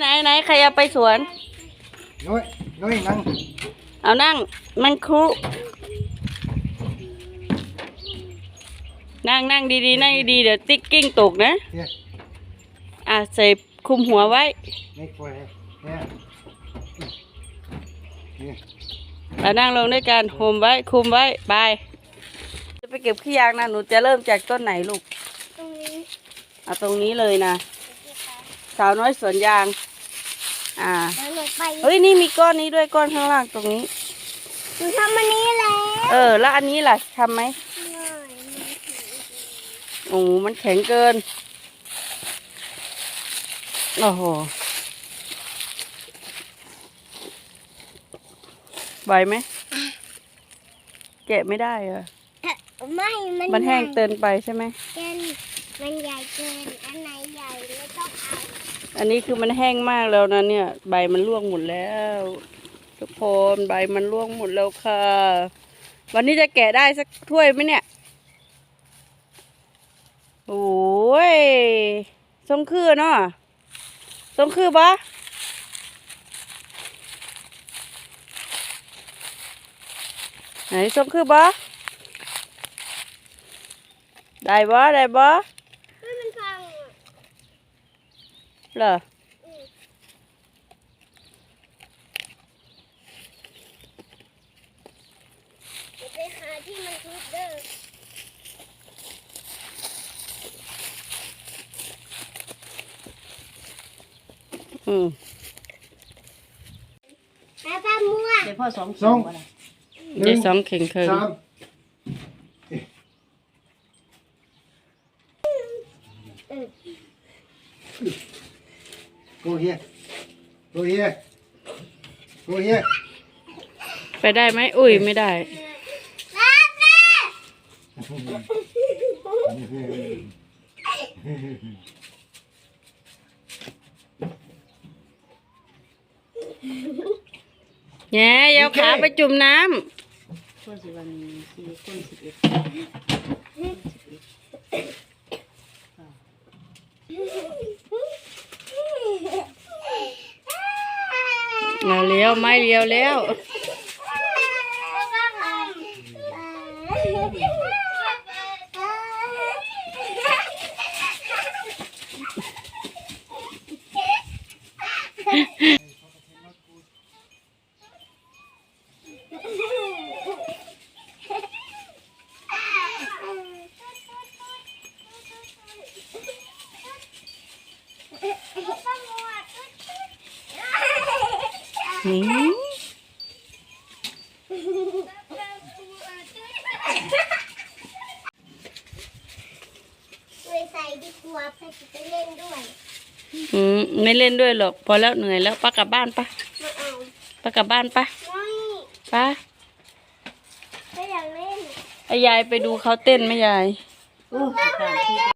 ไหนไหนใครเอาไปสวน nuôi nuôi năng เอานั่งมันครุนั่งนั่งดีๆนั่งดีๆเดี๋ยวติ๊กกิ้งตกนะ kia อะใส่คลุมหัวไว้ này khỏe nha Nè. มานั่งลงด้วยกันคุมไว้คุมไว้บายจะไปเก็บขี้ยางนะหนูจะเริ่มจากต้นไหนลูกตรงนี้ เอาตรงนี้เลยนะ สาวน้อยสวนยาง อ่า แล้วหนูไปเฮ้ยนี่มีก้อนนี้ด้วยก้อนข้างล่างตรงนี้ หนูทำอันนี้แล้วเออ แล้วอันนี้ล่ะทำไหมหน่อยโอ้โหมันแข็งเกิน โอ้โหไหวไหมแกะไม่ได้เหรอไม่ มันมันแห้งใหญ่เกินไปใช่ไหม เกินมันใหญ่เกิน อันไหนใหญ่ไม่ต้องเอา อันนี้คือมันแห้งมากแล้วนะเนี่ย ใบมันร่วงหมดแล้ว ทุกคนใบมันร่วงหมดแล้วค่ะ วันนี้จะแกะได้สักถ้วยไหมเนี่ยโอ้ยทรงคือเนาะทรงคือปะไหนทรงคือปะได้บ่ได้บ่ เฮ้ยมันพังอะ เหรอเดี๋ยวไปหาที่มันทุบเด้ออืมแม่ป้ามั่วเดี๋ยวพ่อสอง Xong. เดี๋ยวสองเข่งเคิง Sam. Go here. Go here. Go here. ไปได้ไหมอุ้ยไม่ได้แม่แม่แง่อยาวขาไปจุ่มน้พ่อสิวันสี่คนสิบเอ็ด มาเลี้ยวไม่เลี้ยวแล้ว หืมไปใส่ดีกว่าไปไปเล่นด้วย อืมไม่เล่นด้วยหรอก พอแล้วเหนื่อยแล้วป้ากลับบ้านปะมาเอาป้ากลับบ้านปะไม่ป้าไม่อยากเล่น ไอ้ยายไปดูเขาเต้นไหมยาย โอ้ยตายที่